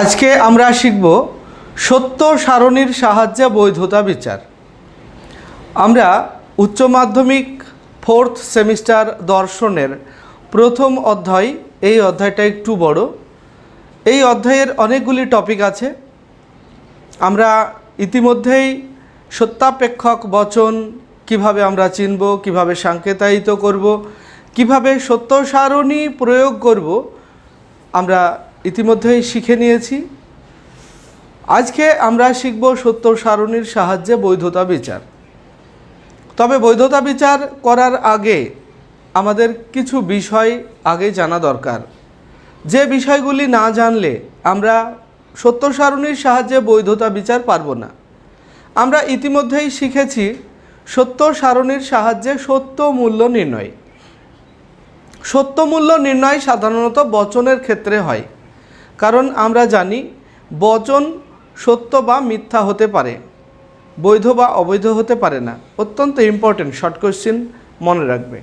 আজকে আমরা শিখব সত্য সারণীর সাহায্যে বৈধতা বিচার। আমরা উচ্চ মাধ্যমিক ফোর্থ সেমিস্টার দর্শনের প্রথম অধ্যায়, এই অধ্যায়টা একটু বড়। এই অধ্যায়ের অনেকগুলি টপিক আছে। আমরা ইতিমধ্যেই সত্যাপেক্ষক বচন কীভাবে আমরা চিনব, কীভাবে সাংকেতায়িত করব, কীভাবে সত্য সারণী প্রয়োগ করব, আমরা ইতিমধ্যেই শিখে নিয়েছি। আজকে আমরা শিখব সত্য সারণীর সাহায্যে বৈধতা বিচার। তবে বৈধতা বিচার করার আগে আমাদের কিছু বিষয় আগে জানা দরকার। যে বিষয়গুলি না জানলে আমরা সত্য সারণীর সাহায্যে বৈধতা বিচার পারব না। আমরা ইতিমধ্যেই শিখেছি সত্য সারণীর সাহায্যে সত্য মূল্য নির্ণয়। সত্য মূল্য নির্ণয় সাধারণত বচনের ক্ষেত্রে হয়। কারণ আমরা জানি বচন সত্য বা মিথ্যা হতে পারে, বৈধ বা অবৈধ হতে পারে না। অত্যন্ত ইম্পর্টেন্ট শর্ট কোশ্চিন মনে রাখবে।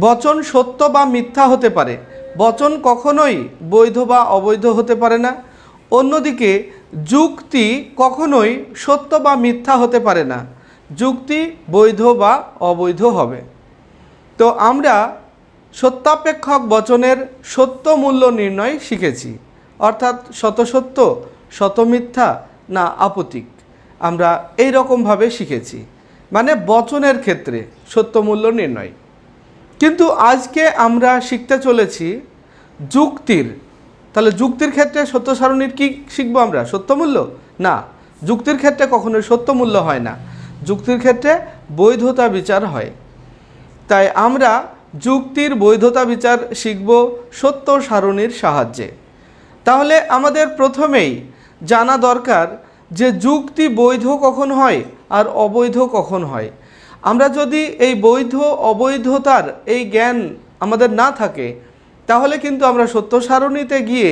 বচন সত্য বা মিথ্যা হতে পারে। বচন কখনোই বৈধ বা অবৈধ হতে পারে না। অন্যদিকে, যুক্তি কখনোই সত্য বা মিথ্যা হতে পারে না। যুক্তি বৈধ বা অবৈধ হবে। তো আমরা সত্যাপেক্ষক বচনের সত্য মূল্য নির্ণয় শিখেছি। অর্থাৎ শতসত্য শতমিথ্যা না আপতিক। আমরা এই রকমভাবে শিখেছি। মানে বচনের ক্ষেত্রে সত্য মূল্য নির্ণয়। কিন্তু আজকে আমরা শিখতে চলেছি যুক্তির। তাহলে যুক্তির ক্ষেত্রে সত্য সারণীর কী শিখব আমরা? সত্যমূল্য না। যুক্তির ক্ষেত্রে কখনোই সত্যমূল্য হয় না। যুক্তির ক্ষেত্রে বৈধতা বিচার হয়। তাই আমরা যুক্তির বৈধতা বিচার শিখব সত্য সারণীর সাহায্যে। তাহলে আমাদের প্রথমেই জানা দরকার যে যুক্তি বৈধ কখন হয় আর অবৈধ কখন হয়। আমরা যদি এই বৈধ, অবৈধতার এই জ্ঞান আমাদের না থাকে, তাহলে কিন্তু আমরা সত্য সারণীতে গিয়ে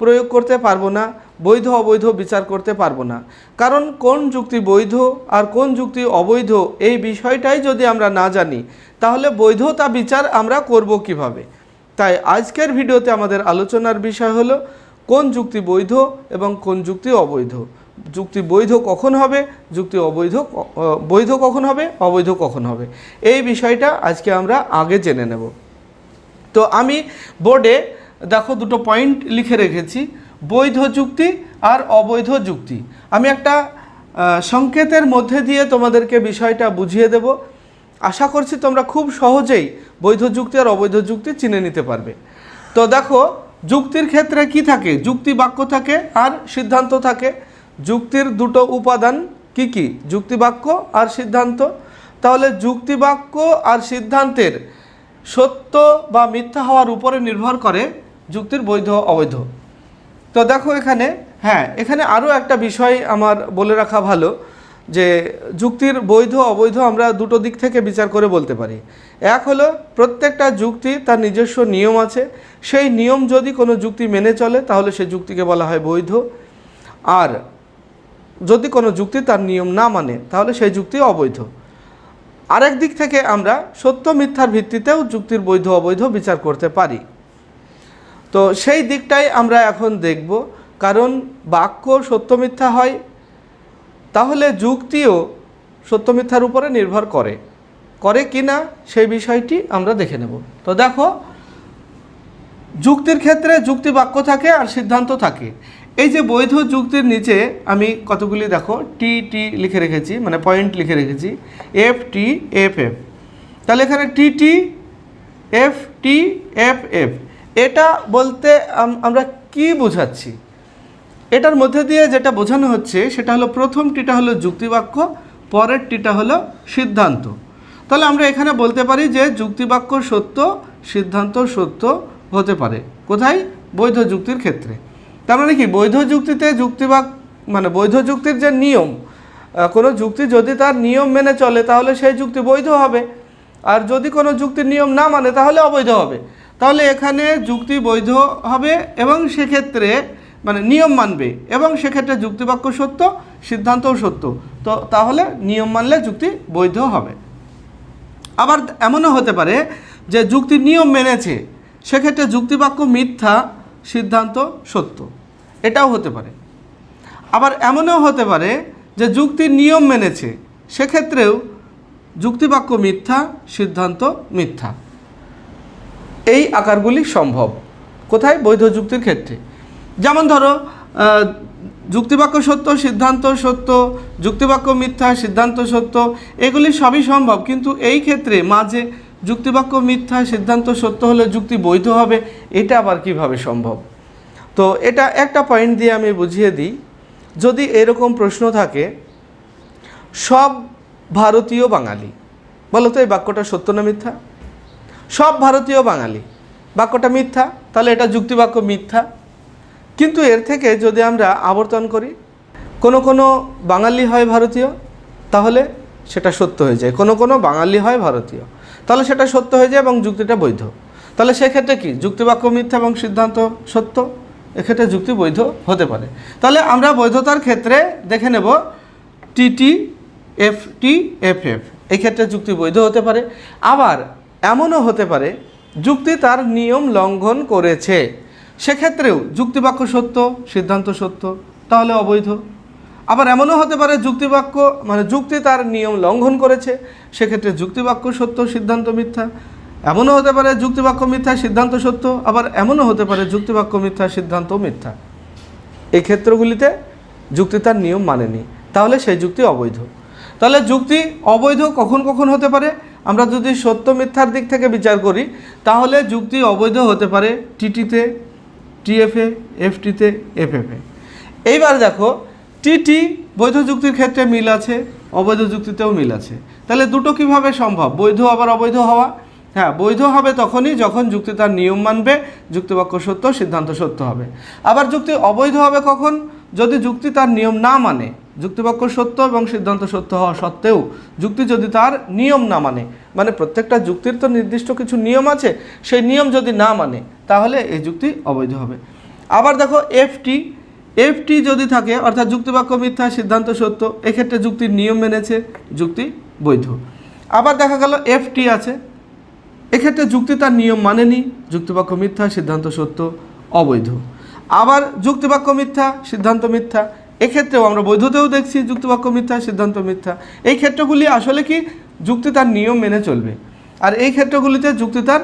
প্রয়োগ করতে পারব না, বৈধ, অবৈধ বিচার করতে পারব না। কারণ কোন যুক্তি বৈধ আর কোন যুক্তি অবৈধ এই বিষয়টাই যদি আমরা না জানি, তাহলে বৈধতা বিচার আমরা করব কীভাবে? তাই আজকের ভিডিওতে আমাদের আলোচনার বিষয় হলো, কোন যুক্তি বৈধ এবং কোন যুক্তি অবৈধ? যুক্তি বৈধ কখন হবে? যুক্তি অবৈধ বৈধ কখন হবে? অবৈধ কখন হবে? এই বিষয়টা আজকে আমরা আগে জেনে নেব। তো আমি বোর্ডে দেখো দুটো পয়েন্ট লিখে রেখেছি, বৈধ যুক্তি আর অবৈধ যুক্তি। আমি একটা সংকেতের মধ্যে দিয়ে তোমাদেরকে বিষয়টা বুঝিয়ে দেব। আশা করছি তোমরা খুব সহজেই বৈধ যুক্তি আর অবৈধ যুক্তি চিনে নিতে পারবে। তো দেখো, যুক্তির ক্ষেত্রে কি থাকে? যুক্তি বাক্য থাকে আর সিদ্ধান্ত থাকে। যুক্তির দুটো উপাদান কি কি? যুক্তি বাক্য আর সিদ্ধান্ত। তাহলে যুক্তি বাক্য আর সিদ্ধান্তের সত্য বা মিথ্যা হওয়ার উপরে নির্ভর করে যুক্তির বৈধ, অবৈধ। তো দেখো এখানে হ্যাঁ এখানে আরও একটা বিষয় আমার বলে রাখা ভালো। যে যুক্তির বৈধ, অবৈধ আমরা দুটো দিক থেকে বিচার করে বলতে পারি। এক হলো, প্রত্যেকটা যুক্তি তার নিজস্ব নিয়ম আছে। সেই নিয়ম যদি কোনো যুক্তি মেনে চলে, তাহলে সেই যুক্তিকে বলা হয় বৈধ। আর যদি কোনো যুক্তি তার নিয়ম না মানে তাহলে সেই যুক্তি অবৈধ। আরেক দিক থেকে আমরা সত্য মিথ্যার ভিত্তিতেও যুক্তির বৈধ, অবৈধ বিচার করতে পারি। তো সেই দিকটাই আমরা এখন দেখব। কারণ বাক্য সত্য মিথ্যা হয় তাহলে যুক্তিও সত্য মিথ্যার উপরে নির্ভর করে। করে কি না, সেই বিষয়টি আমরা দেখে নেব। তো দেখো, যুক্তির ক্ষেত্রে যুক্তি বাক্য থাকে আর সিদ্ধান্ত থাকে। এই যে বৈধ যুক্তির নিচে আমি কতগুলি দেখো টি টি লিখে রেখেছি মানে পয়েন্ট লিখে রেখেছি এফ টি এফ এফ তাহলে এখানে T T F T F F এটা বলতে আমরা কি বোঝাচ্ছি? এটার মধ্যে দিয়ে যেটা বোঝানো হচ্ছে, সেটা হলো প্রথম টিটা হলো যুক্তিবাক্য, পরের টিটা হলো সিদ্ধান্ত। তাহলে আমরা এখানে বলতে পারি যে যুক্তিবাক্য সত্য, সিদ্ধান্ত সত্য হতে পারে। কোথায়? বৈধ যুক্তির ক্ষেত্রে। তার মানে কি? বৈধ যুক্তিতে যুক্তিবাক মানে বৈধ যুক্তির যে নিয়ম কোনো যুক্তি যদি তার নিয়ম মেনে চলে, তাহলে সেই যুক্তি বৈধ হবে। আর যদি কোনো যুক্তির নিয়ম না মানে তাহলে অবৈধ হবে। তাহলে এখানে যুক্তি বৈধ হবে এবং সেক্ষেত্রে মানে নিয়ম মানবে এবং সেক্ষেত্রে যুক্তিবাক্য সত্য, সিদ্ধান্তও সত্য। তো তাহলে নিয়ম মানলে যুক্তি বৈধ হবে। আবার এমনও হতে পারে যে যুক্তি নিয়ম মেনেছে, সেক্ষেত্রে যুক্তিবাক্য মিথ্যা, সিদ্ধান্ত সত্য। এটাও হতে পারে। আবার এমনও হতে পারে যে যুক্তির নিয়ম মেনেছে, সেক্ষেত্রেও যুক্তিবাক্য মিথ্যা, সিদ্ধান্ত মিথ্যা। এই আকারগুলি সম্ভব। কোথায়? বৈধ যুক্তির ক্ষেত্রে। যেমন ধরো যুক্তিবাক্য সত্য, সিদ্ধান্ত সত্য, যুক্তিবাক্য মিথ্যা, সিদ্ধান্ত সত্য, এগুলি সবই সম্ভব। কিন্তু এই ক্ষেত্রে মাঝে যুক্তিবাক্য মিথ্যা, সিদ্ধান্ত সত্য হলে যুক্তি বৈধ হবে, এটা আবার কীভাবে সম্ভব? তো এটা একটা পয়েন্ট দিয়ে আমি বুঝিয়ে দিই। যদি এরকম প্রশ্ন থাকে, সব ভারতীয় বাঙালি, বলো তো এই বাক্যটা সত্য না মিথ্যা? সব ভারতীয় বাঙালি, বাক্যটা মিথ্যা, তাহলে এটা যুক্তিবাক্য মিথ্যা? কিন্তু এর থেকে যদি আমরা আবর্তন করি, কোনো কোনো বাঙালি হয় ভারতীয়, তাহলে সেটা সত্য হয়ে যায়। কোনো কোনো বাঙালি হয় ভারতীয়, তাহলে সেটা সত্য হয়ে যায় এবং যুক্তিটা বৈধ। তাহলে সেক্ষেত্রে কি? যুক্তিবাক্য মিথ্যা এবং সিদ্ধান্ত সত্য? এক্ষেত্রে যুক্তি বৈধ হতে পারে। তাহলে আমরা বৈধতার ক্ষেত্রে দেখে নেব T T F T F F. এই ক্ষেত্রে যুক্তি বৈধ হতে পারে। আবার এমনও হতে পারে, যুক্তি তার নিয়ম লঙ্ঘন করেছে। সেক্ষেত্রেও যুক্তিবাক্য সত্য, সিদ্ধান্ত সত্য, তাহলে অবৈধ। আবার এমনও হতে পারে যুক্তিবাক্য মানে যুক্তি তার নিয়ম লঙ্ঘন করেছে, সেক্ষেত্রে যুক্তিবাক্য সত্য, সিদ্ধান্ত মিথ্যা। এমনও হতে পারে যুক্তিবাক্য মিথ্যা, সিদ্ধান্ত সত্য, আবার এমনও হতে পারে যুক্তিবাক্য মিথ্যা, সিদ্ধান্ত মিথ্যা। এই ক্ষেত্রগুলিতে যুক্তি তার নিয়ম মানেনি, তাহলে সেই যুক্তি অবৈধ। তাহলে যুক্তি অবৈধ কখন কখন হতে পারে? আমরা যদি সত্য মিথ্যার দিক থেকে বিচার করি, তাহলে যুক্তি অবৈধ হতে পারে টিটিতে টিএফএ এফটিতে এফএফএ এইবার দেখো টিটি বৈধ যুক্তির ক্ষেত্রে মিল আছে, অবৈধ যুক্তিতেও মিল আছে। তাহলে দুটো কীভাবে সম্ভব? বৈধ আবার অবৈধ হওয়া? হ্যাঁ বৈধ হবে তখনই যখন যুক্তি তার নিয়ম মানবে, যুক্তিবাক্য সত্য, সিদ্ধান্ত সত্য হবে। আবার যুক্তি অবৈধ হবে কখন? যদি যুক্তি তার নিয়ম না মানে যুক্তিবাক্য সত্য এবং সিদ্ধান্ত সত্য হওয়া সত্ত্বেও যুক্তি যদি তার নিয়ম না মানে মানে প্রত্যেকটা যুক্তির তো নির্দিষ্ট কিছু নিয়ম আছে, সেই নিয়ম যদি না মানে তাহলে এই যুক্তি অবৈধ হবে। আবার দেখো এফটি এফটি যদি থাকে, অর্থাৎ যুক্তিবাক্য মিথ্যা, সিদ্ধান্ত সত্য, এক্ষেত্রে যুক্তির নিয়ম মেনেছে, যুক্তি বৈধ। আবার দেখা গেল এফটি আছে, এক্ষেত্রে যুক্তি তার নিয়ম মানেনি, যুক্তিবাক্য মিথ্যা, সিদ্ধান্ত সত্য, অবৈধ। আবার যুক্তিবাক্য মিথ্যা, সিদ্ধান্ত মিথ্যা এক্ষেত্রেও আমরা বৈধতেও দেখছি যুক্তিবাক্য মিথ্যা, সিদ্ধান্ত মিথ্যা। এই ক্ষেত্রগুলি আসলে কি? যুক্তি তার নিয়ম মেনে চলবে। আর এই ক্ষেত্রগুলিতে যুক্তি তার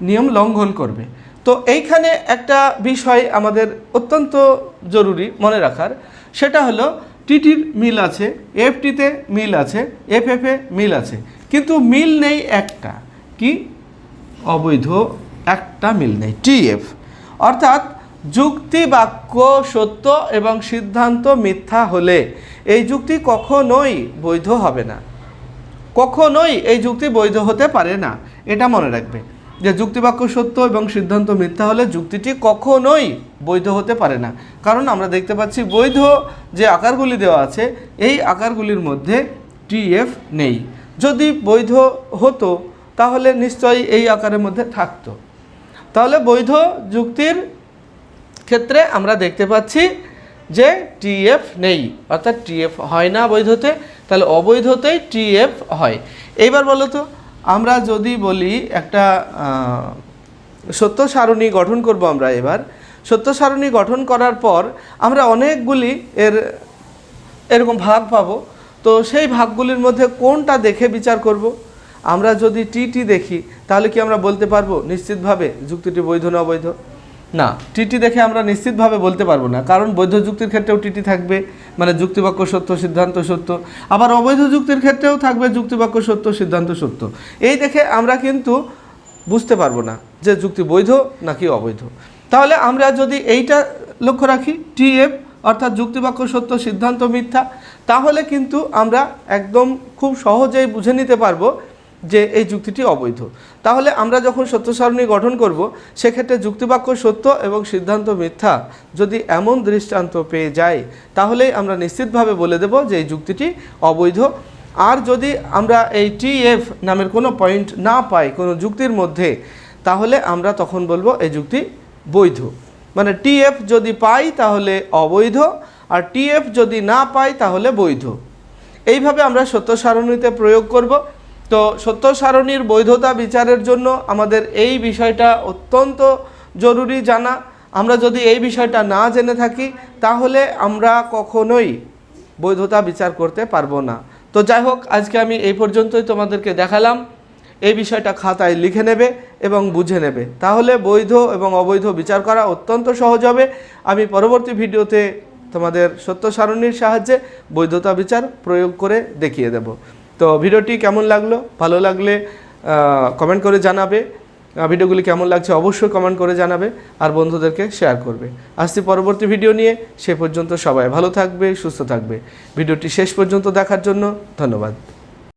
নিয়ম লঙ্ঘন করবে। তো এইখানে একটা বিষয় আমাদের অত্যন্ত জরুরি মনে রাখার। সেটা হলো টিটির মিল আছে, এফটিতে মিল আছে, এফএফে মিল আছে। কিন্তু মিল নেই একটা। কি? অবৈধ একটা মিল নেই, টিএফ। অর্থাৎ যুক্তি, বাক্য, সত্য এবং সিদ্ধান্ত মিথ্যা হলে এই যুক্তি কখনোই বৈধ হবে না। কখনোই এই যুক্তি বৈধ হতে পারে না। এটা মনে রাখবে যে যুক্তিবাক্য সত্য এবং সিদ্ধান্ত মিথ্যা হলে যুক্তিটি কখনোই বৈধ হতে পারে না। কারণ আমরা দেখতে পাচ্ছি বৈধ যে আকারগুলি দেওয়া আছে, এই আকারগুলির মধ্যে টিএফ নেই। যদি বৈধ হতো, তাহলে নিশ্চয়ই এই আকারের মধ্যে থাকতো। তাহলে বৈধ যুক্তির ক্ষেত্রে আমরা দেখতে পাচ্ছি যে টিএফ নেই, অর্থাৎ টিএফ হয় না বৈধতে তাহলে অবৈধতেই টিএফ হয়। এইবার বলো তো, আমরা যদি বলি একটা সত্য সারণী গঠন করব আমরা এবার। সত্য সারণী গঠন করার পর আমরা অনেকগুলি এর, এরকম ভাগ পাবো। তো সেই ভাগগুলির মধ্যে কোনটা দেখে বিচার করব? আমরা যদি টিটি দেখি, তাহলে কি আমরা বলতে পারব নিশ্চিতভাবে যুক্তিটি বৈধ না অবৈধ? না। টিটি দেখে আমরা নিশ্চিতভাবে বলতে পারব না। কারণ বৈধ যুক্তির ক্ষেত্রেও টিটি থাকবে মানে যুক্তিবাক্য সত্য, সিদ্ধান্ত সত্য। আবার অবৈধ যুক্তির ক্ষেত্রেও থাকবে যুক্তিবাক্য সত্য, সিদ্ধান্ত সত্য। এই দেখে আমরা কিন্তু বুঝতে পারব না যে যুক্তি বৈধ নাকি অবৈধ। তাহলে আমরা যদি এইটা লক্ষ্য রাখি, টিএফ, অর্থাৎ যুক্তিবাক্য সত্য, সিদ্ধান্ত মিথ্যা, তাহলে কিন্তু আমরা একদম খুব সহজেই বুঝে নিতে পারব যে এই যুক্তিটি অবৈধ। তাহলে আমরা যখন সত্য সারণী গঠন করব, সেক্ষেত্রে যুক্তিবাক্য সত্য এবং সিদ্ধান্ত মিথ্যা যদি এমন দৃষ্টান্ত পেয়ে যায়, তাহলেই আমরা নিশ্চিতভাবে বলে দেব যে এই যুক্তিটি অবৈধ। আর যদি আমরা এই টিএফ নামের কোনো পয়েন্ট না পাই, কোনো যুক্তির মধ্যে, তাহলে আমরা তখন বলব এই যুক্তি বৈধ। মানে টিএফ যদি পাই, তাহলে অবৈধ, আর টিএফ যদি না পাই, তাহলে বৈধ। এইভাবে আমরা সত্য সারণীতে প্রয়োগ করব। তো সত্য সারণীর বৈধতা বিচারের জন্য আমাদের এই বিষয়টা অত্যন্ত জরুরি জানা। আমরা যদি এই বিষয়টা না জেনে থাকি, তাহলে আমরা কখনোই বৈধতা বিচার করতে পারব না। তো যাই হোক, আজকে আমি এই পর্যন্তই তোমাদেরকে দেখালাম। এই বিষয়টা খাতায় লিখে নেবে এবং বুঝে নেবে। তাহলে বৈধ এবং অবৈধ বিচার করা অত্যন্ত সহজ হবে। আমি পরবর্তী ভিডিওতে তোমাদের সত্য সারণীর সাহায্যে বৈধতা বিচার প্রয়োগ করে দেখিয়ে দেব। তো ভিডিওটি কেমন লাগল? ভালো লাগলে কমেন্ট করে জানাবে। ভিডিওগুলি কেমন লাগছে অবশ্যই কমেন্ট করে জানাবে আর বন্ধুদেরকে শেয়ার করবে। আসছি পরবর্তী ভিডিও নিয়ে। সে পর্যন্ত সবাই ভালো থাকবে, সুস্থ থাকবে। ভিডিওটি শেষ পর্যন্ত দেখার জন্য ধন্যবাদ।